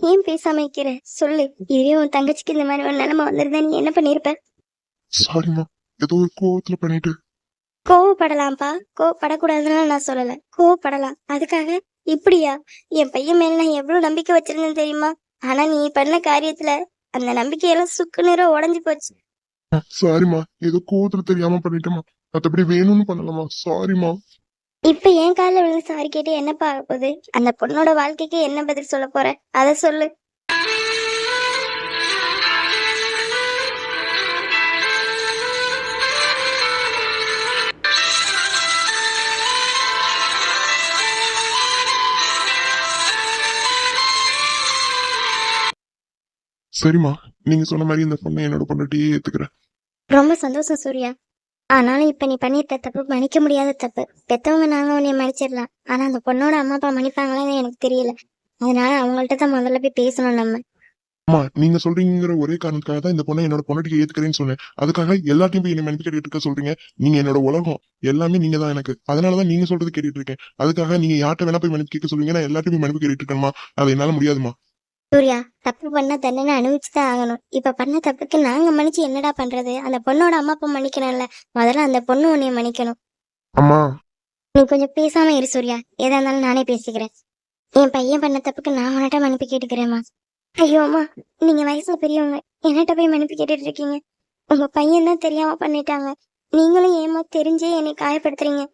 ஏன் பேசாம இருக்கிற சொல்லு. இதுவே உன் தங்கச்சிக்கு இந்த மாதிரி ஒரு நிலைமை வந்திருந்தா நீ என்ன பண்ணிருப்ப? சாரிம்மா. ஏதோ ஒரு கோவத்துல பண்ணிட்டு கோவப்படலாம்ப்பா. கோவப்படக்கூடாதுன்னு நான் சொல்லல. கோவப்படலாம். அதுக்காக இப்படியா? என் பையன் மேல நான் எவ்வளவு நம்பிக்கை வச்சிருந்தேன் தெரியுமா? ஆனா நீ பண்ண காரியத்துல அந்த நம்பிக்கையெல்லாம் சுக்கு நேரம் உடஞ்சு போச்சு. சாரிம்மா. ஏதோ கோவத்துல தெரியாம பண்ணிட்டேமா மத்தபடி வேணும்னு பண்ணலாமா சாரிம்மா. இப்ப என் காலில் விழுந்து சாரி கேட்டு என்னப்பா ஆக போகுது? அந்த பொண்ணோட வாழ்க்கைக்கு என்ன பதில் சொல்ல போற? அத சொல்லு. சரிம்மா நீங்க சொன்ன மாதிரி இந்த பொண்ணை என்னோட பொண்டாட்டியே ஏத்துக்கிறேன். ரொம்ப சந்தோஷம் சூர்யா. ஆனாலும் இப்ப நீ பண்ணிட்ட தப்பு மன்னிக்க முடியாத தப்பு. பெத்தவங்க நாங்க உன்னை மன்னிச்சிடலாம். ஆனா அந்த பொண்ணோட அம்மா அப்பா மன்னிப்பாங்களான்னு எனக்கு தெரியல. அதனால அவங்கள்ட்ட தான் முதல்ல போய் பேசணும் நம்ம. அம்மா நீங்க சொல்றீங்கிற ஒரே காரணத்துக்காக தான் இந்த பொண்ணை என்னோட பொண்ணுக்கு ஏத்துக்கிறேன்னு சொன்னேன். அதுக்காக எல்லாத்தையும் போய் என்ன மன்னிப்பு கேட்டுட்டு இருக்க சொல்றீங்க. நீங்க என்னோட உலகம் எல்லாமே நீங்க தான் எனக்கு. அதனாலதான் நீங்க சொல்றது கேட்டுட்டு இருக்கேன். அதுக்காக நீங்க யார்கிட்ட வேணா போய் மன்னிப்பு கேட்க சொல்றீங்க நான் எல்லாத்தையும் போய் மன்னிப்பு கேட்டுட்டு இருக்கேன்மா. அது என்னால முடியாதுமா சூர்யா தப்பு பண்ண தண்டனை அனுபவிச்சுதான் ஆகணும். இப்ப பண்ண தப்புக்கு நாங்க மன்னிச்சு என்னடா பண்றது? அந்த பொண்ணோட அம்மா அப்பா மன்னிக்கணும்ல. முதல்ல அந்த பொண்ணு உன்னை மன்னிக்கணும். அம்மா. நீ கொஞ்சம் பேசாம இரு சூர்யா. எதா இருந்தாலும் நானே பேசிக்கிறேன். என் பையன் பண்ண தப்புக்கு நான் உன்கிட்ட மன்னிப்பு கேட்டுக்கிறேம்மா. ஐயோ அம்மா. நீங்க வயசுல பெரியவங்க. என்னட்ட போய் மன்னிப்பு கேட்டுட்டு இருக்கீங்க. உங்க பையன் தான் தெரியாம பண்ணிட்டாங்க. நீங்களும் ஏமா தெரிஞ்சே என்னை காயப்படுத்துறீங்க?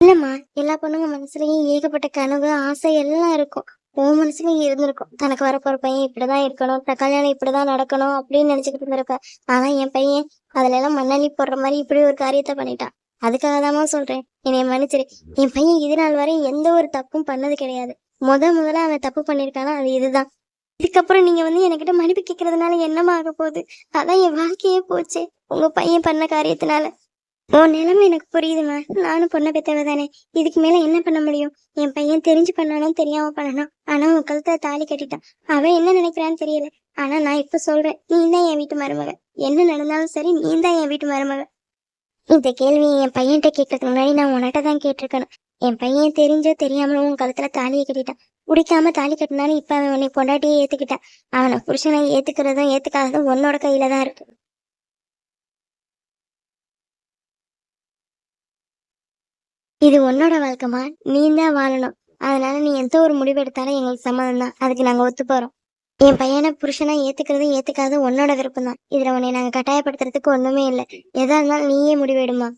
இல்லம்மா. எல்லா பொண்ணுங்க மனசுலயும் ஏகப்பட்ட கனவு ஆசை எல்லாம் இருக்கும். உன் மனசுலயும் இருந்திருக்கும். தனக்கு வரப்போற பையன் இப்படிதான் இருக்கணும். த- கல்யாணம் இப்படிதான் நடக்கணும் அப்படின்னு நினைச்சுக்கிட்டு இருந்திருப்ப ஆனா என் பையன் அதுல எல்லாம் மண்ணள்ளி போடுற மாதிரி இப்படி ஒரு காரியத்தை பண்ணிட்டான். அதுக்காக தான் சொல்றேன். என்னை மன்னிச்சிரு. என் பையன் இது நாள் வரை எந்த ஒரு தப்பும் பண்ணது கிடையாது. முத முதல்ல அவன் தப்பு பண்ணிருக்கானா அது இதுதான். இதுக்கப்புறம் நீங்க வந்து என்கிட்ட மன்னிப்பு கேட்கறதுனால என்னமா ஆக போகுது? அதான் என் வாழ்க்கையே போச்சு. உங்க பையன் பண்ண காரியத்தினால. உன் நிலைமை எனக்கு புரியுதுமா? நானும் பொண்ணை பெத்தவ தானே இதுக்கு மேல என்ன பண்ண முடியும்? என் பையன் தெரிஞ்சு பண்ணாலும் தெரியாம பண்ணணும் ஆனா உன் கழுத்துல தாலி கட்டிட்டான். அவன் என்ன நினைக்கிறான்னு தெரியல. ஆனா நான் இப்ப சொல்றேன் நீ தான் என் வீட்டு மருமக. என்ன நடந்தாலும் சரி நீ தான் என் வீட்டு மருமக. இந்த கேள்வியை என் பையன்கிட்ட கேட்கறதுக்கு முன்னாடி நான் உன்கிட்ட தான் கேட்டிருக்கணும். என் பையன் தெரிஞ்சோ தெரியாமலும் உன் கழுத்துல தாலியை கட்டிட்டான். பிடிக்காம தாலி கட்டினாலும் இப்ப அவன் உன்னை பொண்டாட்டியே ஏத்துக்கிட்டான். அவனை புருஷனை ஏத்துக்கிறதும் ஏத்துக்காததும் உன்னோட கையில தான் இருக்கு. இது உன்னோட வாழ்க்கைமா நீ தான் வாழணும். அதனால நீ எந்த ஒரு முடிவு எடுத்தாலும் எங்களுக்கு சம்மதம் தான் அதுக்கு நாங்க ஒத்து போறோம். என் பையனை புருஷனா ஏத்துக்கிறதும் ஏத்துக்காததும் உன்னோட விருப்பம் தான். இதுல உன்னை நாங்க கட்டாயப்படுத்துறதுக்கு ஒண்ணுமே இல்லை. எதா இருந்தாலும் நீயே முடிவெடுமா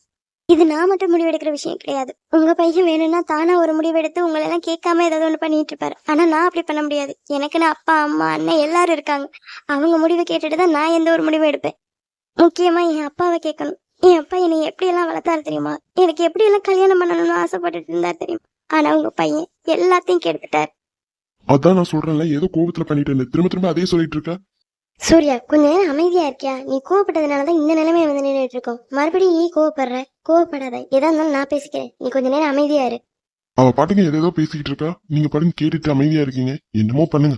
இது நான் மட்டும் முடிவெடுக்கிற விஷயம் கிடையாது. உங்க பையன் வேணும்னா தானா ஒரு முடிவெடுத்து உங்களை எல்லாம் கேட்காம ஏதாவது ஒண்ணு பண்ணிட்டு இருப்பாரு. ஆனா நான் அப்படி பண்ண முடியாது. எனக்குன்னு அப்பா அம்மா அண்ணன் எல்லாரும் இருக்காங்க. அவங்க முடிவை கேட்டுட்டு தான் நான் எந்த ஒரு முடிவும் எடுப்பேன். முக்கியமா என் அப்பாவை கேட்கணும். என் அப்பா என்னை எப்படி எல்லாம் வளர்த்தாரு தெரியுமா? எனக்கு எப்படி எல்லாம் கல்யாணம் பண்ணணும்னு ஆசைப்பட்டுட்டு இருந்தார் தெரியுமா? ஆனா உங்க பையன் எல்லாத்தையும் கெடுத்துட்டார். அதான் நான் சொல்றேன்ல ஏதோ கோவத்துல பண்ணிட்டு திரும்ப திரும்ப அதே சொல்லிட்டு இருக்க? சூர்யா கொஞ்ச நேரம் அமைதியா இருக்கியா? நீ கோவப்பட்டதுனாலதான் இந்த நிலைமையை வந்து நின்றுட்டு இருக்கோம். மறுபடியும் நீ கோவப்படுற? கோவப்படாத. எதா இருந்தாலும் நான் பேசிக்கிறேன். நீ கொஞ்ச நேரம் அமைதியா இரு. அவ பாட்டுக்கு ஏதேதோ பேசிக்கிட்டு இருக்கா? நீங்க பாட்டுக்கு கேட்டுட்டு அமைதியா இருக்கீங்க. என்னமோ பண்ணுங்க.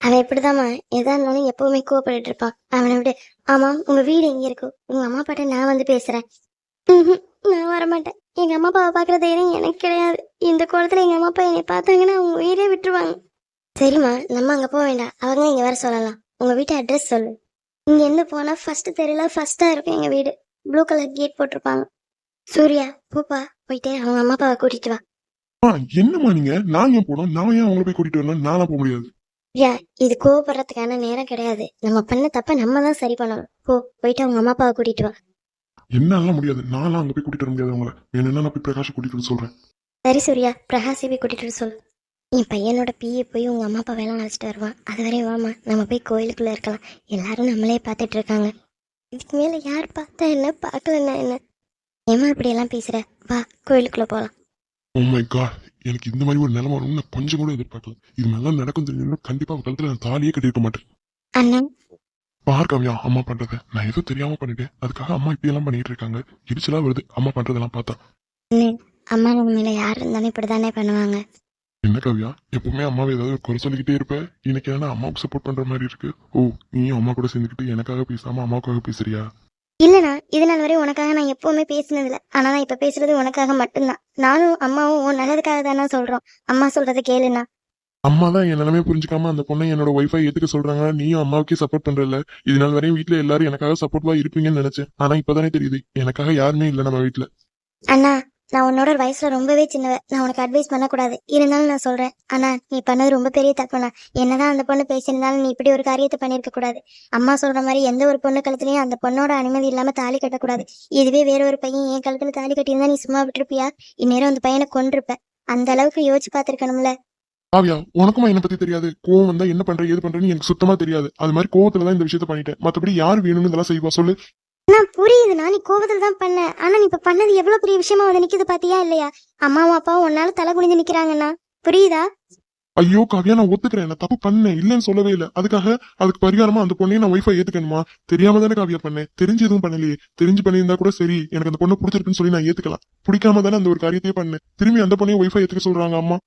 அவன் எப்படிதாம்மா? எதா இருந்தாலும் எப்பவுமே கோவப்பட்டு இருப்பான் அவனை விட. ஆமா உங்க வீடு எங்க இருக்கு. உங்க அம்மா அப்பாட்ட நான் வந்து பேசுறேன். ம்ஹும், நான் வரமாட்டேன். எங்க அம்மா அப்பாவை பாக்குற தைரியம் எனக்கு கிடையாது. இந்த கோலத்துல எங்க அம்மா அப்பா என்னை பார்த்தாங்கன்னா அவங்க உயிரே விட்டுருவாங்க. சரிம்மா நம்ம அங்க போக வேண்டாம். அவங்க இங்க வர சொல்லலாம். உங்க வீட்டு அட்ரஸ் சொல்லு. இங்க இருந்து போனா ஃபர்ஸ்ட் தெருல ஃபர்ஸ்டா இருக்கும் எங்க வீடு. ப்ளூ கலர் கேட் போட்டிருப்பாங்க. சூர்யா பூப்பா போயிட்டு அவங்க அம்மா அப்பாவை கூட்டிட்டு வா. என்னம்மா நீங்க? நான் ஏன் போனோம் நான் ஏன் அவங்கள போய் கூட்டிட்டு வரணும்? நானும் போக முடியாது. யா இது கோவப்படுறதுக்கான நேரம் கிடையாது. நம்ம பண்ண தப்ப நம்ம தான் சரி பண்ணணும். போ போயிட்டு அவங்க அம்மா அப்பாவை கூட்டிட்டு வா. என்னால முடியாது. நான்லாம் அங்க போய் கூட்டிட்டு வர முடியாது அவங்கள. வேணும்னா நான் போய் பிரகாஷ் கூட்டிட்டு சொல்றேன். சரி சூர்யா பிரகாஷை போய் கூட்டிட்டு சொல்லு. என் பையனோட பிஏ போய் உங்க அம்மா அப்பா வேலை அழைச்சிட்டு வருவான். அது வரையும் வாமா நம்ம போய் கோயிலுக்குள்ள இருக்கலாம். எல்லாரும் நம்மளே பார்த்துட்டு இருக்காங்க. இதுக்கு மேல யார் பார்த்தா என்ன பார்க்கலன்னா என்ன? ஏமா இப்படி எல்லாம் பேசுற? வா கோயிலுக்குள்ள போலாம். ஓ மை காட் எனக்கு இந்த மாதிரி ஒரு நிலைமை வரும்னு நான் கொஞ்சம் கூட எதிர்பார்க்கல. இது நல்லா நடக்கும் தெரியும் கண்டிப்பா அவ கழுத்துல நான் தாலியே கட்டிருக்க மாட்டேன். பார் கவ்யா அம்மா பண்றத நான் ஏதோ தெரியாம பண்ணிட்டேன். அதுக்காக அம்மா இப்படி எல்லாம் பண்ணிட்டு இருக்காங்க. இடிச்சலா வருது. அம்மா பண்றதெல்லாம் பார்த்தா. அம்மா உண்மையில யார் இருந்தாலும் இப்படிதானே பண்ணுவாங்க. என்ன கவ்யா? எப்பவுமே அம்மாவை ஏதாவது குறை சொல்லிக்கிட்டே இருப்ப? இன்னைக்கு என்ன அம்மாவுக்கு சப்போர்ட் பண்ற மாதிரி இருக்கு? ஓ நீயும் அம்மா கூட சேர்ந்துக்கிட்டு எனக்காக பேசாம அம்மாவுக்காக பேசுறியா? இல்லண்ணா இது நாள் வரை உனக்காக நான் எப்பவுமே பேசினதில்ல. ஆனா நான் இப்ப பேசுறது உனக்காக மட்டும்தான். நானும் அம்மாவும் உன் நல்லதுக்காக தானே சொல்றோம். அம்மா சொல்றதை கேளுண்ணா. அம்மா தான் என் நிலைமையை புரிஞ்சுக்காம அந்த பொண்ணை என்னோட ஒய்ஃபை ஏத்துக்க சொல்றாங்க. நீயும் அம்மாவுக்கே சப்போர்ட் பண்றல இது நாள் வரையும் வீட்ல எல்லாரும் எனக்காக சப்போர்ட்வா இருப்பீங்கன்னு நினைச்சேன். ஆனா இப்பதானே தெரியுது. எனக்காக யாருமே இல்ல நம்ம வீட்ல. அண்ணா நான் உன்னோட வயசுல ரொம்பவே சின்னவ. நான் உனக்கு அட்வைஸ் பண்ணக்கூடாது. இருந்தாலும் நான் சொல்றேன். ஆனா நீ பண்ணது ரொம்ப பெரிய தப்புனா என்னதான் அந்த பொண்ணு பேசியிருந்தாலும் நீ இப்படி ஒரு காரியத்தை பண்ணிருக்க கூடாது. அம்மா சொல்ற மாதிரி எந்த ஒரு பொண்ணு கழுத்துலயும் அந்த பொண்ணோட அனுமதி இல்லாம தாலி கட்டக்கூடாது. இதுவே வேற ஒரு பையன் என் கழுத்துல தாலி கட்டியிருந்தா நீ சும்மா விட்டுருப்பியா? இந்நேரம் அந்த பையனை கொண்டிருப்ப அந்த அளவுக்கு யோசிச்சு பாத்திருக்கணும்ல காவியா உனக்குமா என்ன பத்தி தெரியாது? கோவம் வந்தா என்ன பண்ற ஏது பண்றேன்னு எனக்கு சுத்தமா தெரியாது. அது மாதிரி கோவத்துல தான் இந்த விஷயத்த பண்ணிட்டேன். மத்தபடி யார் வேணும்னு இதெல்லாம் செய்வா? சொல்லு. நான் புரியுதுண்ணா. நீ கோவத்துல தான் பண்ண. ஆனா நீ இப்ப பண்ணது எவ்வளவு பெரிய விஷயமா வந்து நிக்குது பாத்தியா இல்லையா? அம்மாவும் அப்பாவும் உன்னால தலை குனிஞ்சு நிக்கிறாங்கண்ணா. புரியுதா? ஐயோ காவியா நான் ஒத்துக்கிறேன். நான் தப்பு பண்ணேன். இல்லைன்னு சொல்லவே இல்லை. அதுக்காக அதுக்கு பரிகாரமா அந்த பொண்ணையும் நான் ஒய்ஃபை ஏத்துக்கணுமா? தெரியாம தானே காவியா பண்ணேன். தெரிஞ்சு எதுவும் பண்ணலையே. தெரிஞ்சு பண்ணியிருந்தா கூட சரி. எனக்கு அந்த பொண்ணை பிடிச்சிருக்குன்னு சொல்லி நான் ஏத்துக்கலாம். பிடிக்காம தானே அந்த ஒரு காரியத்தையே பண்ணேன். திரும்பி அந்த பொண்ணையும் ஒய்ஃபை ஏத்துக்க சொல்றாங்க அம்மா.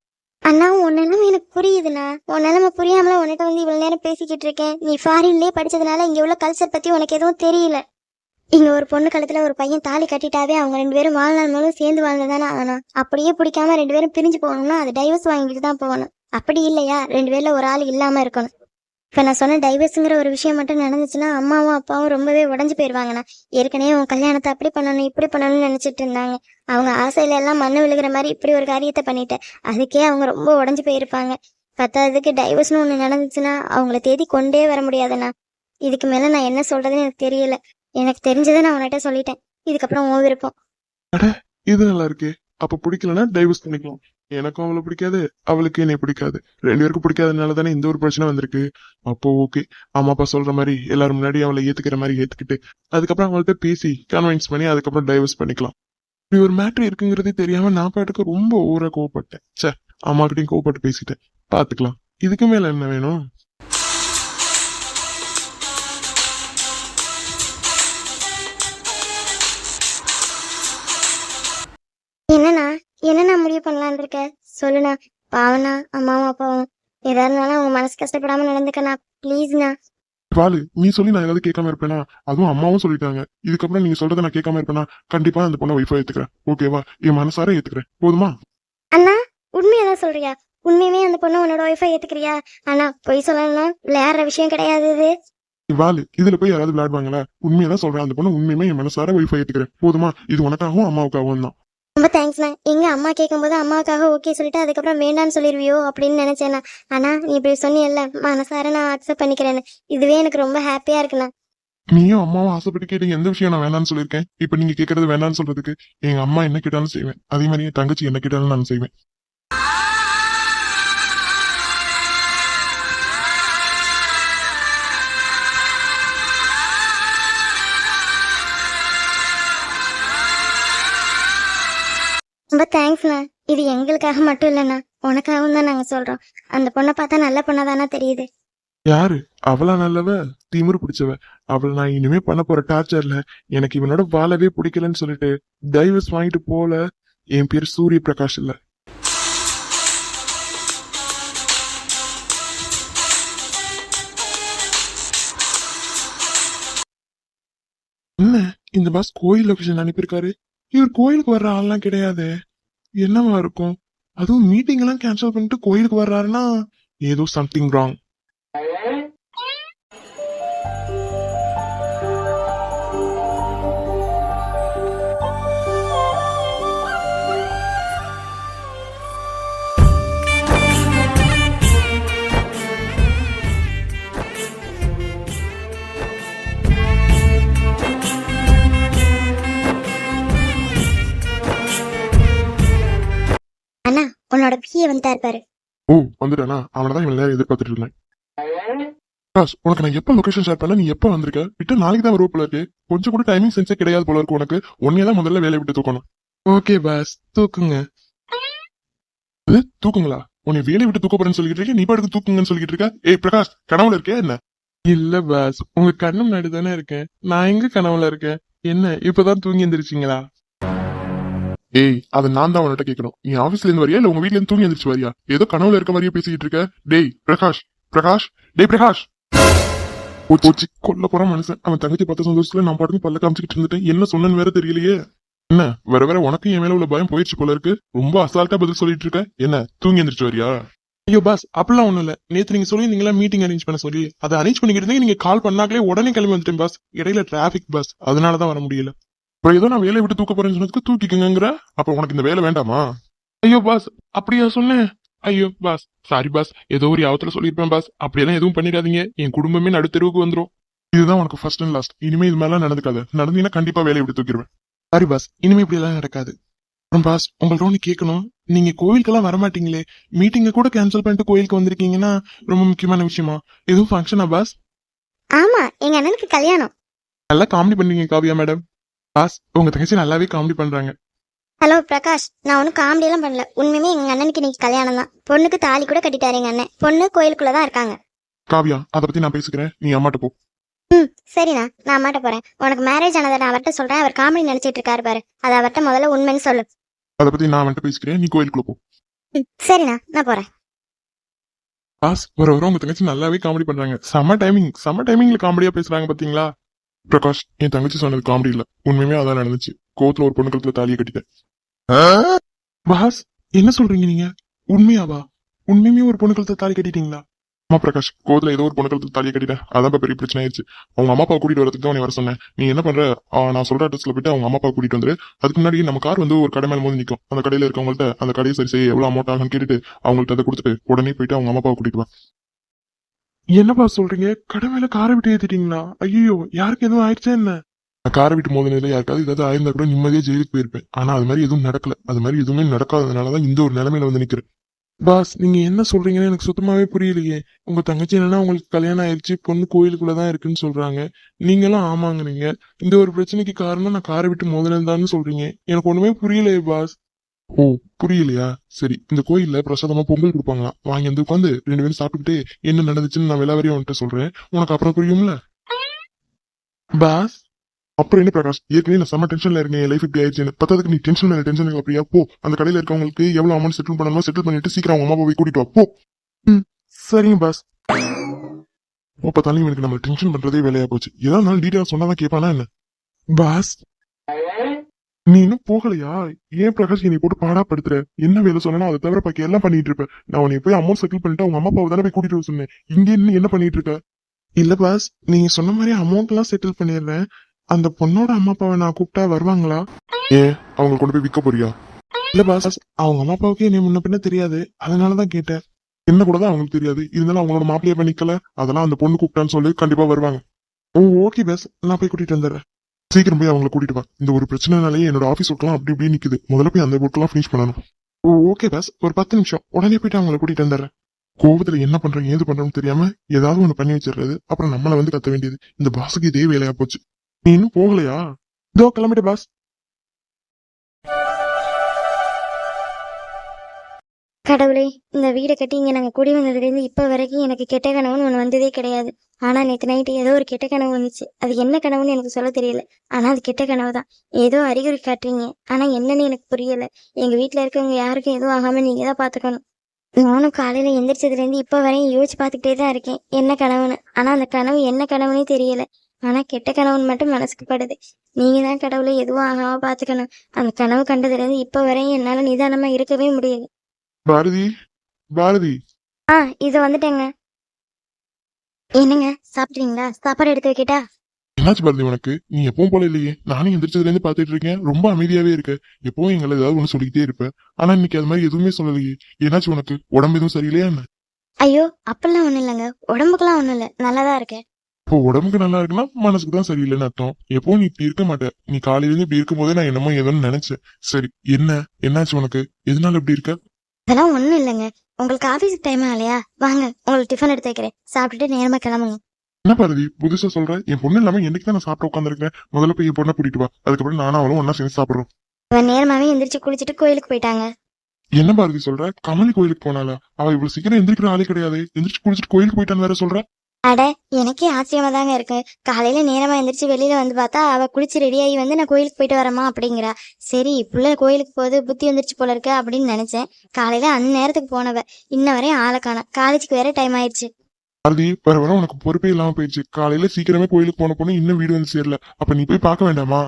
அண்ணா உன் நிலைமை எனக்கு புரியுதுண்ணா. உன் நிலைமை புரியாமல உன்கிட்ட வந்து இவ்வளவு நேரம் பேசிக்கிட்டு இருக்கேன். நீ ஃபாரின்லயே படிச்சதுனால இங்க உள்ள கல்ச்சர் பத்தி உனக்கு எதுவும் தெரியல. இங்க ஒரு பொண்ணு கழுத்துல ஒரு பையன் தாலி கட்டிட்டாவே அவங்க ரெண்டு பேரும் வாழ்நாள் முழுவதும் சேர்ந்து வாழ்ந்ததானே ஆகணும். அப்படியே பிடிக்காம ரெண்டு பேரும் பிரிஞ்சு போகணும்னா அது டைவர்ஸ் வாங்கிட்டு தான் போகணும். அப்படி இல்லையா? ரெண்டு பேர்ல ஒரு ஆள் இல்லாம இருக்கணும். இப்போ நான் சொன்ன டைவர்ஸுங்கிற ஒரு விஷயம் மட்டும் நடந்துச்சுன்னா அம்மாவும் அப்பாவும் ரொம்பவே உடஞ்சு போயிடுவாங்கண்ணா ஏற்கனவே உன் கல்யாணத்தை அப்படி பண்ணணும் இப்படி பண்ணணும்னு நினச்சிட்டு இருந்தாங்க. அவங்க ஆசையில எல்லாம் மண்ணு விழுகிற மாதிரி இப்படி ஒரு காரியத்தை பண்ணிட்டேன் அதுக்கே அவங்க ரொம்ப உடஞ்சு போயிருப்பாங்க. பத்தாததுக்கு டைவர்ஸ்னு ஒன்று நடந்துச்சுன்னா அவங்கள தேதி கொண்டே வர முடியாதுண்ணா. இதுக்கு மேலே நான் என்ன சொல்கிறதுன்னு எனக்கு தெரியல. எனக்கு தெரிஞ்சதை நான் உன்கிட்ட சொல்லிட்டேன். இதுக்கப்புறம் உன் விருப்பம். இது நல்லா இருக்கே. அப்ப பிடிக்கலன்னா டைவர்ஸ் பண்ணிக்கலாம். எனக்கும் அவளை பிடிக்காது அவளுக்கு என்னை பிடிக்காது. ரெண்டு பேருக்கும் பிடிக்காதனால தானே இந்த ஒரு பிரச்சனை வந்திருக்கு. அப்போ ஓகே அம்மா அப்பா சொல்ற மாதிரி எல்லாரும் முன்னாடி அவளை ஏத்துக்கிற மாதிரி ஏத்துக்கிட்டு அதுக்கப்புறம் அவங்கள்ட்ட பேசி கன்வின்ஸ் பண்ணி அதுக்கப்புறம் டைவர்ஸ் பண்ணிக்கலாம். இப்படி ஒரு மேட்ரு இருக்குங்கிறதே தெரியாம நான் பாட்டுக்கு ரொம்ப ஊரா கோவப்பட்டேன். ச்சே அம்மா கிட்டயும் கோவப்பட்டு பேசிட்டேன். பாத்துக்கலாம். இதுக்கு மேல என்ன வேணும்? சொல்லுண்ணா பாவண்ணா அம்மாவும் அப்பாவும். எதா இருந்தாலும் அவங்க மனசு கஷ்டப்படாம நடந்துக்கண்ணா. ப்ளீஸ்ண்ணா. வாலு நீ சொல்லி நான் ஏதாவது கேட்காம இருப்பேனா? அதுவும் அம்மாவும் சொல்லிட்டாங்க. இதுக்கப்புறம் நீங்க சொல்றதை நான் கேட்காம இருப்பேனா? கண்டிப்பா அந்த பொண்ணை ஒய்ஃபா ஏத்துக்கிறேன். ஓகேவா என் மனசார ஏத்துக்கிறேன். போதுமா? அண்ணா உண்மையை தான் சொல்றியா? உண்மையுமே அந்த பொண்ணை உன்னோட ஒய்ஃபை ஏத்துக்கிறியா? அண்ணா பொய் சொல்லணும்னா விளையாடுற விஷயம் கிடையாது இது. வாலு இதுல போய் யாராவது விளையாடுவாங்களா? உண்மையதான் சொல்றேன். அந்த பொண்ணு உண்மையுமே என் மனசார ஒய்ஃபை ஏத்துக்கிறேன். போதுமா? இது உனக்காகவும் அம்மாவுக்காகவும் தான். ரொம்ப தேங்க்ஸ்ண்ணா எங்க அம்மா கேட்கும்போது அம்மாவுக்காக ஓகே சொல்லிட்டு அதுக்கப்புறம் வேண்டான்னு சொல்லிடுவியோ அப்படின்னு நினச்சேண்ணா ஆனா நீ இப்படி சொன்னியல்ல மனசார நான் அக்செப்ட் பண்ணிக்கிறேன்னு. இதுவே எனக்கு ரொம்ப ஹாப்பியா இருக்குண்ணா நீயும் அம்மாவும் ஆசைப்பட்டு கேட்டு எந்த விஷயம் நான் வேணாம்னு சொல்லியிருக்கேன்? இப்ப நீங்க கேட்கறது வேணாம்னு சொல்றதுக்கு எங்க அம்மா என்ன கேட்டாலும் செய்வேன். அதே மாதிரி என் தங்கச்சி என்ன கேட்டாலும் நான் செய்வேன். ரொம்ப தேங்க்ஸ்ண்ணா இது எங்களுக்காக மட்டும் இல்லைண்ணா. உனக்காகவும் தான் நாங்க சொல்றோம். அந்த பொண்ணை பார்த்தா நல்ல பொண்ணா தானே தெரியுது. யாரு? அவளா நல்லவ? திமிரு பிடிச்சவ. அவளை நான் இனிமே பண்ண போற டார்ச்சர்ல எனக்கு இவனோட வாழவே பிடிக்கலன்னு சொல்லிட்டு டைவர்ஸ் வாங்கிட்டு போல என் பேர் சூரிய பிரகாஷ் இல்ல. என்ன? இந்த பாஸ் கோயில் லொகேஷன் அனுப்பியிருக்காரு. இவர் கோயிலுக்கு வர்ற ஆள்லாம் கிடையாது. என்னவா இருக்கும்? அதுவும் மீட்டிங் எல்லாம் கேன்சல் பண்ணிட்டு கோயிலுக்கு வர்றாருன்னா ஏதோ சம்திங் ராங் வந்துட்டா இருப்பாரு. ஓ வந்துட்டானா அவனை தான் இவன் நேரம் எதிர்பார்த்துட்டு இருந்தேன். காஷ் உனக்கு நான் எப்போ லொகேஷன் ஷேர் பண்ண நீ எப்போ வந்திருக்க? விட்டு நாளைக்கு தான் வருவ போல இருக்கு. கொஞ்சம் கூட டைமிங் சென்ஸே கிடையாது போல இருக்கு உனக்கு. உன்னையே தான் முதல்ல வேலையை விட்டு தூக்கணும். Okay boss. தூக்குங்க. அது தூக்குங்களா? உன்னை வேலையை விட்டு தூக்க போறேன்னு சொல்லிட்டு இருக்க. நீ பாட்டுக்கு தூக்குங்கன்னு சொல்லிட்டு இருக்க? ஏய் பிரகாஷ் கனவுல இருக்கே என்ன? இல்ல பாஸ். உங்க கண்ணு முன்னாடி தானே இருக்கேன். நான் எங்க கனவுல இருக்கேன்? என்ன இப்பதான் தூங்கி எந்திரிச்சிங்களா? ஏய் அதை நான் தான் உன்கிட்ட கேட்கணும். நீ ஆபீஸ்ல இருந்து வரியா இல்ல உங்க வீட்ல இருந்து தூங்கி எந்திரிச்சு வரியா? ஏதோ கனவுல இருக்க மாதிரியே பேசிக்கிட்டு இருக்க? டேய் பிரகாஷ் பிரகாஷ் டேய் பிரகாஷ். போச்சு, கொல்ல போற மனுஷன். அவன் தங்கச்சி பார்த்த சந்தோஷத்துல நான் பாட்டுக்கு பல்ல காமிச்சுக்கிட்டு இருந்துட்டேன். என்ன சொன்னேன்னு வேற தெரியலையே. என்ன வேற வேற உனக்கு என் மேல உள்ள பயம் போயிடுச்சு போல இருக்கு. ரொம்ப அசால்ட்டா பதில் சொல்லிட்டு இருக்க. என்ன தூங்கி எந்திரிச்சு வரியா? ஐயோ பாஸ் அப்படிலாம் ஒண்ணும் இல்ல. நேத்து நீங்க சொல்லியிருந்தீங்களா மீட்டிங் அரேஞ்ச் பண்ண சொல்லி? அதை அரேஞ்ச் பண்ணிக்கிட்டு இருந்தீங்க, நீங்க கால் பண்ணாங்களே உடனே கிளம்பி வந்துட்டேன் பாஸ் இடையில டிராபிக் பாஸ் அதனாலதான் வர முடியல. இப்ப ஏதோ நான் வேலையை விட்டு தூக்க போறேன்னு சொன்னதுக்கு தூக்கிக்கங்கிற அப்ப உனக்கு இந்த வேலை வேண்டாமா? ஐயோ பாஸ் அப்படியா சொன்னேன். ஐயோ பாஸ் சாரி பாஸ் ஏதோ ஒரு யாவத்துல சொல்லியிருப்பேன் பாஸ் அப்படியெல்லாம் எதுவும் பண்ணிடாதீங்க. என் குடும்பமே நடுத்தெருவுக்கு வந்துரும். இதுதான் உனக்கு ஃபர்ஸ்ட் அண்ட் லாஸ்ட் இனிமே இது மாதிரிலாம் நடந்துக்காது. நடந்தீங்கன்னா கண்டிப்பா வேலையை விட்டு தூக்கிடுவேன். சாரி பாஸ் இனிமே இப்படி எல்லாம் நடக்காது. அப்புறம் பாஸ் உங்கள்ட்ட ஒண்ணு கேட்கணும். நீங்க கோவிலுக்கெல்லாம் வரமாட்டீங்களே. மீட்டிங்க கூட கேன்சல் பண்ணிட்டு கோயிலுக்கு வந்திருக்கீங்கன்னா ரொம்ப முக்கியமான விஷயமா? எதுவும் ஃபங்க்ஷனா பாஸ் ஆமா எங்க அண்ணனுக்கு கல்யாணம். நல்லா காமெடி பண்றீங்க காவியா மேடம் பாஸ் உங்க தங்கச்சி நல்லாவே காமெடி பண்றாங்க. ஹலோ பிரகாஷ். நான் ஒன்றும் காமெடியெல்லாம் பண்ணல. உண்மையுமே எங்க அண்ணனுக்கு இன்னைக்கு கல்யாணம் தான். பொண்ணுக்கு தாலி கூட கட்டிட்டாரு எங்க அண்ணன். பொண்ணு கோயிலுக்குள்ள தான் இருக்காங்க. காவியா அதை பத்தி நான் பேசிக்கிறேன். நீ அம்மாட்ட போ. ம் சரிண்ணா நான். அம்மாட்ட போறேன். உனக்கு மேரேஜ் ஆனதை நான் அவர்கிட்ட சொல்றேன். அவர் காமெடி நினைச்சிட்டு இருக்காரு பாரு. அதை அவர்கிட்ட முதல்ல உண்மைன்னு சொல்லு. அதை பத்தி நான் வந்துட்டு பேசிக்கிறேன். நீ கோயிலுக்குள்ள போ. ம் சரிண்ணா நான். போறேன். பாஸ் வர வர உங்க தங்கச்சி நல்லாவே காமெடி பண்றாங்க. செம டைமிங் செம டைமிங்ல காமெடியா பேசுறாங்க பாத்தீங்களா? பிரகாஷ் என் தங்கச்சி சொன்னது காமெடி இல்ல. உண்மையுமே அதான் நடந்துச்சு. கோவத்துல ஒரு பொண்ணு கழுத்துல தாலியை கட்டிட்டேன். பாஸ் என்ன சொல்றீங்க நீங்க? உண்மையாவா? உண்மையுமே ஒரு பொண்ணு கழுத்துல தாலி கட்டிட்டீங்களா? அம்மா பிரகாஷ் கோவத்துல ஏதோ ஒரு பொண்ணு கழுத்துல தாலியை கட்டிட்டேன். அதான் பெரிய பிரச்சனை ஆயிடுச்சு அவங்க அம்மா அப்பா கூட்டிட்டு வரதுக்கு தான் வர சொன்னேன். நீ என்ன பண்ற? நான் சொல்ற அட்ரஸ்ல போயிட்டு அவங்க அம்மா அப்பா கூட்டிட்டு வந்துரு. அதுக்கு முன்னாடி நம்ம கார் வந்து ஒரு கடை மேல மோதி நிக்கும். அந்த கடையில இருக்கவங்கள்ட்ட அந்த கடையை சரி செய்ய எவ்வளவு அமௌண்ட் ஆகும்னு கேட்டுட்டு அவங்கள்ட்ட அதை கொடுத்துட்டு உடனே போயிட்டு அவங்க அம்மா அப்பாவை கூட்டிட்டு வா. என்ன பாஸ் சொல்றீங்க? கடை மேல காரை விட்டு ஏத்திட்டீங்களா? ஐயோ யாருக்கு எதுவும் ஆயிடுச்சா என்ன? நான் காரை விட்டு மோதினதுல யாருக்காவது ஏதாவது ஆயிருந்தா கூட நிம்மதியா ஜெயிலுக்கு போயிருப்பேன். ஆனா அது மாதிரி எதுவும் நடக்கல. அது மாதிரி எதுவுமே நடக்காததுனாலதான் இந்த ஒரு நிலைமையில வந்து நிக்கிறேன். பாஸ் நீங்க என்ன சொல்றீங்கன்னு எனக்கு சுத்தமாவே புரியலையே. உங்க தங்கச்சி என்னன்னா உங்களுக்கு கல்யாணம் ஆயிடுச்சு பொண்ணு கோயிலுக்குள்ளதான் இருக்குன்னு சொல்றாங்க. நீங்களும் ஆமாங்கிறீங்க. இந்த ஒரு பிரச்சனைக்கு காரணம் நான் காரை விட்டு மோதினதான்னு சொல்றீங்க. எனக்கு ஒண்ணுமே புரியலையே பாஸ். ஓ. புரியலையா? சரி இந்த கோயில்ல பிரசாதமா பொங்கல் கொடுப்பாங்களாம் வாங்கி வந்து உட்காந்து ரெண்டு பேரும் சாப்பிட்டுக்கிட்டு என்ன நடந்துச்சுன்னு நான் விலாவரியா வந்துட்டு சொல்றேன். உனக்கு அப்புறம் புரியும்ல? பாஸ்? அப்புறம் என்ன பிரகாஷ்? ஏற்கனவே நான் செம்ம டென்ஷன்ல இருக்கேன் என் லைஃப் இப்படி ஆயிடுச்சு. பத்தாவதுக்கு நீ டென்ஷன் மேல டென்ஷன் அப்படியா போ அந்த கடையில இருக்கவங்களுக்கு எவ்வளவு அமௌண்ட் செட்டில் பண்ணணுமோ செட்டில் பண்ணிட்டு சீக்கிரம் அவங்க அம்மா போய் கூட்டிட்டு வா. போ. சரிங்க பாஸ். தலையும் எனக்கு நம்ம டென்ஷன் பண்றதே வேலையா போச்சு. ஏதாவது இருந்தாலும் டீட்டெயில் சொன்னாதான் கேட்பானா என்ன? பாஸ் நீ இன்னும் போகலையா? ஏன் பிரகாஷ் நீ போட்டு பாடா படுத்துற? என்ன வேலை சொன்னா அதை தவிர பாக்கி எல்லாம் பண்ணிட்டு இருப்ப. நான் உன்னை போய் அமௌண்ட் செட்டில் பண்ணிட்டு அவங்க அம்மா அப்பாவை தானே போய் கூட்டிட்டு சொன்னேன். இங்க இன்னும் என்ன பண்ணிட்டு இருக்க? இல்ல பாஸ் நீங்க சொன்ன மாதிரி அமௌண்ட் எல்லாம் செட்டில் பண்ணிடுறேன். அந்த பொண்ணோட அம்மா அப்பாவை நான் கூப்பிட்டா வருவாங்களா? ஏன்? அவங்க கொண்டு போய் விற்க போறியா? இல்ல பாஸ் அவங்க அம்மா அப்பாவுக்கு என்னை முன்ன பின்ன தெரியாது. அதனாலதான் கேட்டேன். என்ன கூட தான் அவங்களுக்கு தெரியாது. இருந்தாலும் அவங்களோட மாப்பிள்ளைய பண்ணிக்கல அதெல்லாம் அந்த பொண்ணு கூப்பிட்டான்னு சொல்லி கண்டிப்பா வருவாங்க. Oh okay boss. நான் போய் கூட்டிட்டு வந்துடுறேன். சீக்கிரம் போய் அவங்கள கூட்டிட்டு வா. இந்த ஒரு பிரச்சனைனாலேயே என்னோட ஆஃபீஸ் ஒர்க்லாம் அப்படி இப்படி நிக்குது. முதல்ல போய் அந்த ஒர்க்லாம் ஃபினிஷ் பண்ணணும். ஓ ஓகே பாஸ் ஒரு பத்து நிமிஷம். உடனே போயிட்டு அவங்கள கூட்டிட்டு வந்துடுறேன். கோவத்துல என்ன பண்றேன் ஏது பண்றோம்னு தெரியாம ஏதாவது ஒன்று பண்ணி வச்சிடுறது அப்புறம் நம்மளை வந்து கத்த வேண்டியது. இந்த பாஸுக்கு இதே வேலையா போச்சு. நீ இன்னும் போகலையா? இதோ கிளம்பிட்டு பாஸ் கடவுளே இந்த வீடை கட்டி இங்க நாங்க குடி வந்ததுலேருந்து இப்ப வரைக்கும் எனக்கு கெட்ட கனவுன்னு ஒண்ணு வந்ததே கிடையாது. ஆனா நேத்து நைட்டு ஏதோ ஒரு கெட்ட கனவு வந்துச்சு. அது என்ன கனவுன்னு எனக்கு சொல்ல தெரியல. ஆனா அது கெட்ட கனவு தான் ஏதோ அறிகுறி காட்டுறீங்க. ஆனா என்னன்னு எனக்கு புரியல. எங்க வீட்ல இருக்கவங்க யாருக்கும் எதுவும் ஆகாம நீங்க தான் பாத்துக்கணும். நானும் காலையில எந்திரிச்சதுல இருந்து இப்ப வரையும் யோசிச்சு பார்த்துக்கிட்டே தான் இருக்கேன். என்ன கனவுன்னு? ஆனா அந்த கனவு என்ன கனவுனே தெரியல. ஆனா கெட்ட கனவுன்னு மட்டும் மனசுக்கு படுது. நீங்க தான் கடவுளை எதுவும் ஆகாம பாத்துக்கணும். அந்த கனவு கண்டதுல இருந்து இப்ப வரையும் என்னால நிதானமா இருக்கவே முடியல. பாரதி பாரதி. ஆ இது வந்துட்டேங்க. என்னங்க சாப்பிட்றீங்களா சாப்பாடு எடுத்து வைக்கிட்டா? என்னாச்சு பாரதி உனக்கு? நீ எப்பவும் போல இல்லையே. நானும் எந்திரிச்சதுல இருந்து பாத்துட்டு இருக்கேன். ரொம்ப அமைதியாவே இருக்க. எப்பவும் எங்களை ஏதாவது ஒண்ணு சொல்லிக்கிட்டே இருப்ப. ஆனா இன்னைக்கு அது மாதிரி எதுவுமே சொல்லலையே. என்னாச்சு உனக்கு? உடம்பு எதுவும் சரியில்லையா என்ன? ஐயோ அப்பெல்லாம் ஒண்ணும் இல்லைங்க. உடம்புக்குலாம் ஒண்ணும் இல்ல. நல்லாதான் இருக்கேன். இப்போ உடம்புக்கு நல்லா இருக்குன்னா மனசுக்கு தான் சரியில்லைன்னு அர்த்தம். எப்பவும் நீ இப்படி இருக்க மாட்ட. நீ காலையில இருந்து இப்படி இருக்கும் போதே நான் என்னமோ ஏதோன்னு நினைச்சேன். சரி என்ன? என்னாச்சு உனக்கு? எதனால இப்படி இருக்க? அதெல்லாம் ஒண்ணும் இல்லைங்க. உங்களுக்கு ஆபீஸ் டைம் ஆகலையா வாங்க உங்களுக்கு டிஃபன் எடுத்து வைக்கிறேன். சாப்பிட்டுட்டு நேரமா கிளம்புங்க. என்ன பாரதி புதுசா சொல்ற? என் பொண்ணு இல்லாம என்னைக்கு தான் நான் சாப்பிட்டு உட்காந்துருக்கேன் முதல்ல போய் என் பொண்ணை கூட்டிட்டு வா. அதுக்கப்புறம் நானும் அவளும் ஒன்னா சேர்ந்து சாப்பிடுறோம். இவன் நேரமாவே எந்திரிச்சு குளிச்சுட்டு கோயிலுக்கு போயிட்டாங்க. என்ன பாரதி சொல்ற? கமலி கோயிலுக்கு போனாலா அவ இவ்வளவு சீக்கிரம் எந்திரிக்கிற ஆளே கிடையாது. எந்திரிச்சு குளிச்சுட்டு கோயிலுக்கு போயிட்டான்னு வேற சொல்ற? அட எனக்கே ஆச்சரியமா தாங்க இருக்கு. காலையில நேரமா எந்திரிச்சு வெளியில வந்து பார்த்தா அவ குளிச்சு ரெடியாகி வந்து நான் கோயிலுக்கு போயிட்டு வரமா அப்படிங்கிறா. சரி புள்ள கோயிலுக்கு போகுது புத்தி வந்துருச்சு போல இருக்கு அப்படின்னு நினைச்சேன். காலையில அந்த நேரத்துக்கு போனவ. இன்ன வரையும் ஆளை காணோம். காலேஜுக்கு வேற டைம் ஆயிடுச்சு வர வர உனக்கு பொறுப்பே இல்லாம போயிடுச்சு காலையில சீக்கிரமே கோயிலுக்கு போன பொண்ணு இன்னும் வீடு வந்து சேரல. அப்ப நீ போய் பார்க்க வேண்டாமா?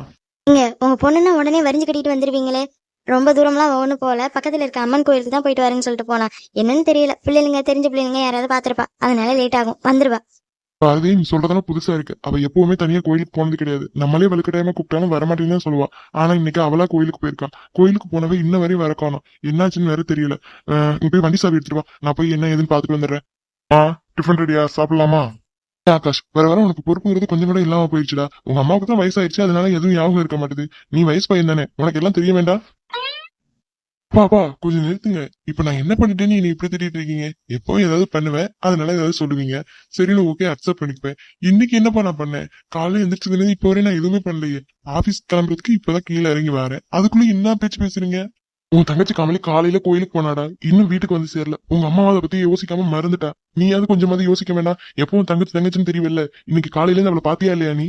இங்க உங்க பொண்ணுன்னா உடனே வரிஞ்சு கட்டிட்டு வந்துருவீங்களே. ரொம்ப தூரம்லாம் ஒண்ணு போல பக்கத்துல இருக்க அம்மன் கோயிலுக்கு தான் போயிட்டு வரேன்னு சொல்லிட்டு போனா. என்னன்னு தெரியல. பிள்ளைங்க தெரிஞ்ச பிள்ளைங்க யாராவது பார்த்துருப்பா. அதனால லேட் ஆகும். வந்துருவா. பாரதி நீ சொல்றதெல்லாம் புதுசா இருக்கு. அவ எப்பவுமே தனியா கோயிலுக்கு போனது கிடையாது. நம்மளே வலுக்கட்டாயமா கூப்பிட்டாலும் வரமாட்டேன்னு சொல்லுவா. ஆனா இன்னைக்கு அவளா கோயிலுக்கு போயிருக்கா. கோயிலுக்கு போனவ இன்ன வரையும் வர என்னாச்சுன்னு வேற தெரியல. நீ போய் வண்டி சாவி எடுத்துருவா நான் போய் என்ன ஏதுன்னு பாத்துட்டு வந்துடுறேன். ஆ டிஃபன் ரெடியா சாப்பிடலாமா? ஆகாஷ் வர வர உனக்கு பொறுப்புங்கிறது கொஞ்சம் கூட இல்லாம போயிடுச்சுடா. உங்க அம்மாவுக்கு தான் வயசாயிடுச்சு. அதனால எதுவும் ஞாபகம் இருக்க மாட்டேது. நீ வயசு பையன் தானே. உனக்கு எல்லாம் தெரிய வேண்டாம்? பாப்பா கொஞ்சம் நிறுத்துங்க. இப்ப நான் என்ன பண்ணிட்டேன்னு நீ இப்படி திட்டிட்டு இருக்கீங்க? எப்போ ஏதாவது பண்ணுவேன். அதனால ஏதாவது சொல்லுவீங்க. சரின்னு ஓகே அக்செப்ட் பண்ணிக்குவேன். இன்னைக்கு என்னப்பா நான் பண்ணேன்? காலையில எந்திரிச்சதுல இருந்து இப்போ வரையும் நான் எதுவுமே பண்ணலையே. ஆபீஸ் கிளம்புறதுக்கு இப்பதான் கீழே இறங்கி வரேன். அதுக்குள்ள என்ன பேச்சு பேசுறீங்க? உன் தங்கச்சி கமலி காலையில கோயிலுக்கு போனாடா. இன்னும் வீட்டுக்கு வந்து சேரல. உங்க அம்மா அதை பத்தி யோசிக்காம மறந்துட்டா. நீயாவது கொஞ்சமாவது யோசிக்க வேண்டாம் எப்பவும் தங்கச்சி தங்கச்சின்னு தெரியவில்லை. இன்னைக்கு காலையில இருந்து அவளை பாத்தியா இல்லையா நீ?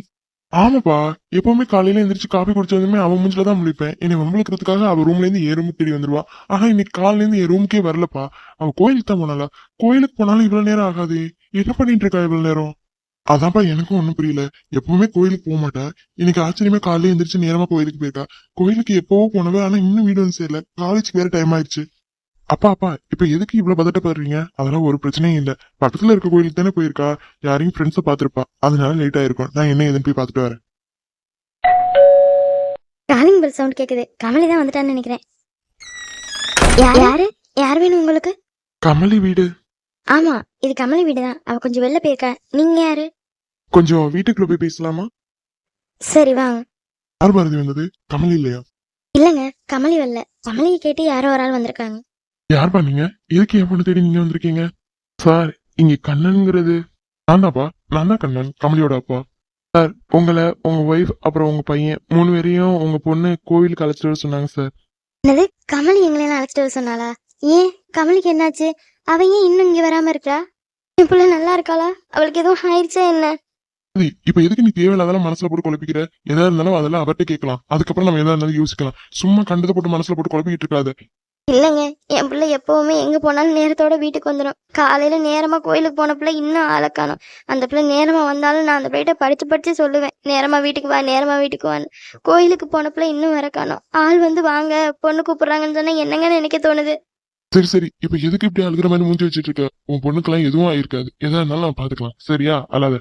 ஆமாப்பா எப்பவுமே காலையில எந்திரிச்சு காபி குடிச்சதுமே அவன் மூஞ்சில தான் முழிப்பேன். என்னை வம்பளுக்கிறதுக்காக அவ ரூம்ல இருந்து என் ரூமுக்கு தேடி வந்துருவா. ஆனா இன்னைக்கு காலையில இருந்து என் ரூமுக்கே வரலப்பா. அவ கோயிலுக்கு தான் போனால கோயிலுக்கு போனாலும் இவ்வளவு நேரம் ஆகாது. என்ன பண்ணிட்டு இருக்கா இவ்வளவு நேரம்? அதான்ப்பா எனக்கும் ஒண்ணும் புரியல. எப்பவுமே கோயிலுக்கு போக மாட்டா. இன்னைக்கு ஆச்சரியமா காலையில எந்திரிச்சு நேரமா கோயிலுக்கு போயிருக்கா. கோயிலுக்கு எப்பவோ போனவ ஆனா இன்னும் வீடு வந்து சேரல. காலேஜுக்கு வேற டைம் ஆயிடுச்சு. அப்பா அப்பா இப்ப எதுக்கு இவ்வளவு பதட்டப்படுறீங்க அதெல்லாம் ஒரு பிரச்சனையும் இல்ல. பக்கத்துல இருக்க கோயிலுக்கு தானே போயிருக்கா? யாரையும் ஃப்ரெண்ட்ஸ பாத்திருப்பா அதனால லேட் ஆயிருக்கும். நான் என்ன ஏதுன்னு போய் பாத்துட்டு வரேன். காலிங் பெல் சவுண்ட் கேக்குது. கமலி தான் வந்துட்டான்னு நினைக்கிறேன். யா- யாரு? யார் வேணும் உங்களுக்கு? கமலி வீடு. ஆமா இது கமலி வீடு தான். அவ கொஞ்சம் வெளில போயிருக்கா. நீங்க யாரு? கொஞ்சம் வீட்டுக்குள்ள போய் பேசலாமா? சரி வாங்க. யார் பாரதி வந்தது? கமலி இல்லையா? இல்லங்க கமலி வரல. கமலியை கேட்டு யாரோ ஒரு ஆள் வந்திருக்காங்க. யார் பண்ணீங்க எதுக்கு என் பொண்ணு தேடி நீங்க வந்திருக்கீங்க? சார் இங்க கண்ணன்ங்கிறது நான் தான்ப்பா நான் தான் கண்ணன் கமலியோட அப்பா. சார் உங்களை உங்க ஒய்ஃப் அப்புறம் உங்க பையன் மூணு பேரையும் உங்க பொண்ணு கோவிலுக்கு அழைச்சிட்டு வர சொன்னாங்க சார். என்னது? கமலி எங்களெல்லாம் அழைச்சிட்டு வர சொன்னாளா? ஏன்? கமலிக்கு என்னாச்சு? அவ ஏன் இன்னும் இங்க வராம இருக்கா? என் புள்ள நல்லா இருக்காளா? அவளுக்கு எதுவும் ஆயிடுச்சா என்ன? இப்ப எதுக்கு நீ தேவையில்லாதெல்லாம் மனசுல போட்டு குழப்பிக்கிற? எதா இருந்தாலும் அதெல்லாம் அவர்கிட்ட கேட்கலாம். அதுக்கப்புறம் நம்ம எதா இருந்தாலும் யோசிக்கலாம். சும்மா கண்டதை போட்டு மனசுல போட்டு குழப்பிக்கிட்டு இருக்காத. இல்லைங்க என் பிள்ளை எப்பவுமே எங்க போனாலும் நேரத்தோட வீட்டுக்கு வந்துடும் காலையில நேரமா கோயிலுக்கு போன பிள்ளை இன்னும் ஆளை காணோம். அந்த பிள்ளை நேரமா வந்தாலும் நான் அந்த பிள்ளைகிட்ட படிச்சு படிச்சு சொல்லுவேன். நேரமா வீட்டுக்கு வா நேரமா வீட்டுக்கு வான்னு. கோயிலுக்கு போன பிள்ளை இன்னும் வர காணோம். ஆள் வந்து வாங்க பொண்ணு கூப்பிடுறாங்கன்னு சொன்னா என்னங்க நினைக்க தோணுது. சரி சரி. இப்ப எதுக்கு இப்படி அழுகிற மாதிரி மூஞ்சி வச்சிட்டு இருக்க? உன் பொண்ணுக்கெல்லாம் எதுவும் ஆயிருக்காது. எதா இருந்தாலும் நம்ம பாத்துக்கலாம். சரியா? அல்லாத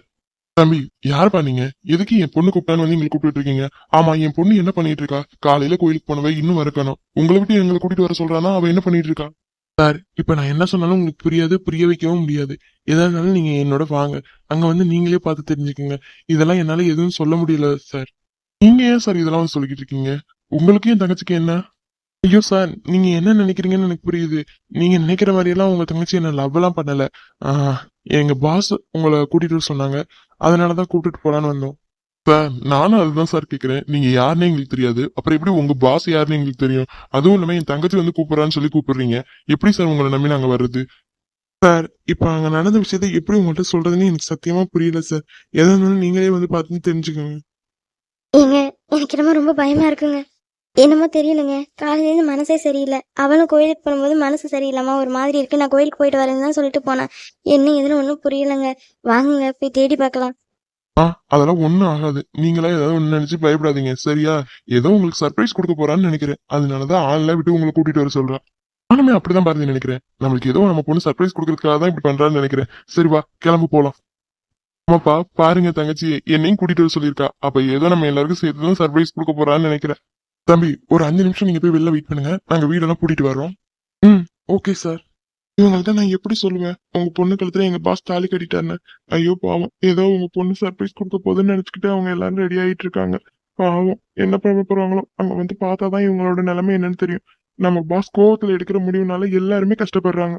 தம்பி யாருப்பா நீங்க? எதுக்கு என் பொண்ணு கூப்பிட்டான்னு வந்து எங்களை கூப்பிட்டு இருக்கீங்க? ஆமா என் பொண்ணு என்ன பண்ணிட்டு இருக்கா? காலையில கோயிலுக்கு போனவ இன்னும் வரக்கணும் உங்களை விட்டு எங்களை கூட்டிட்டு வர சொல்றானா? அவ என்ன பண்ணிட்டு இருக்கா? சார் இப்ப நான் என்ன சொன்னாலும் உங்களுக்கு புரியாது புரிய வைக்கவும் முடியாது. எதா இருந்தாலும் நீங்க என்னோட வாங்க. அங்க வந்து நீங்களே பார்த்து தெரிஞ்சுக்கோங்க. இதெல்லாம் என்னால எதுவும் சொல்ல முடியல சார். நீங்க ஏன் சார் இதெல்லாம் வந்து சொல்லிக்கிட்டு இருக்கீங்க? உங்களுக்கு என் தங்கச்சிக்கு என்ன? ஐயோ சார் நீங்க என்ன நினைக்கிறீங்கன்னு எனக்கு புரியுது. நீங்க நினைக்கிற மாதிரி எல்லாம் உங்க தங்கச்சி என்ன லவ்லாம் பண்ணல. எங்க பாஸ் உங்களை கூட்டிட்டு சொன்னாங்க. அதனாலதான் கூப்பிட்டுட்டு போலான்னு வந்தோம். சார் நானும் அதுதான் சார் கேட்குறேன் நீங்க யாருன்னு எங்களுக்கு தெரியாது. அப்புறம் எப்படி உங்க பாஸ் யாருன்னு எங்களுக்கு தெரியும்? அதுவும் இல்லாம என் தங்கச்சி வந்து கூப்பிடுறான்னு சொல்லி கூப்பிடுறீங்க. எப்படி சார் உங்களை நம்பி நாங்க வர்றது? சார் இப்ப அங்க நடந்த விஷயத்த எப்படி உங்கள்கிட்ட சொல்றதுன்னு எனக்கு சத்தியமா புரியல சார். எதா இருந்தாலும் நீங்களே வந்து பார்த்து தெரிஞ்சுக்கோங்க. எனக்கு ரொம்ப பயமா இருக்குங்க. என்னமோ தெரியலங்க. காலையில இருந்து மனசே சரியில்லை. அவளும் கோயிலுக்கு போகும்போது மனசு சரியில்லாம ஒரு மாதிரி இருக்கு. நான் கோயிலுக்கு போயிட்டு வரேன்னு தான் சொல்லிட்டு போனேன். என்ன எதுன்னு ஒன்றும் புரியலங்க. வாங்குங்க போய் தேடி பார்க்கலாம். ஆ அதெல்லாம் ஒன்றும் ஆகாது. நீங்களா ஏதாவது ஒண்ணு நினச்சி பயப்படாதீங்க. சரியா? ஏதோ உங்களுக்கு சர்ப்ரைஸ் கொடுக்க போறான்னு நினைக்கிறேன். அதனால தான் ஆள்லாம் விட்டு உங்களை கூட்டிட்டு வர சொல்றேன். நானுமே அப்படிதான் பாருங்க நினைக்கிறேன். நம்மளுக்கு ஏதோ நம்ம பொண்ணு சர்ப்ரைஸ் கொடுக்கறதுக்காக தான் இப்படி பண்றான்னு நினைக்கிறேன். சரி வா கிளம்பு போலாம். ஆமாப்பா பாருங்க தங்கச்சி. என்னையும் கூட்டிட்டு வர சொல்லியிருக்கா. அப்ப ஏதோ நம்ம எல்லாருக்கும் சேர்த்து தான் சர்ப்ரைஸ் கொடுக்க போறான்னு நினைக்கிறேன். தம்பி ஒரு அஞ்சு நிமிஷம் நீங்க போய் வெளில வெயிட் பண்ணுங்க. நாங்க வீடெல்லாம் கூட்டிட்டு வரோம் ம். ஓகே சார் இவங்கள்ட்ட நான் எப்படி சொல்லுவேன்? உங்க பொண்ணு கழுத்துல எங்க பாஸ் தாலி கட்டிட்டாருன்னு. ஐயோ பாவம். ஏதோ உங்க பொண்ணு சர்ப்ரைஸ் கொடுக்க போகுதுன்னு நினைச்சுக்கிட்டு அவங்க எல்லாரும் ரெடி ஆயிட்டு இருக்காங்க. பாவம். என்ன பண்ண போறாங்களோ அங்க வந்து பார்த்தாதான் இவங்களோட நிலைமை என்னன்னு தெரியும். நம்ம பாஸ் கோவத்துல எடுக்கிற முடிவுனால எல்லாருமே கஷ்டப்படுறாங்க.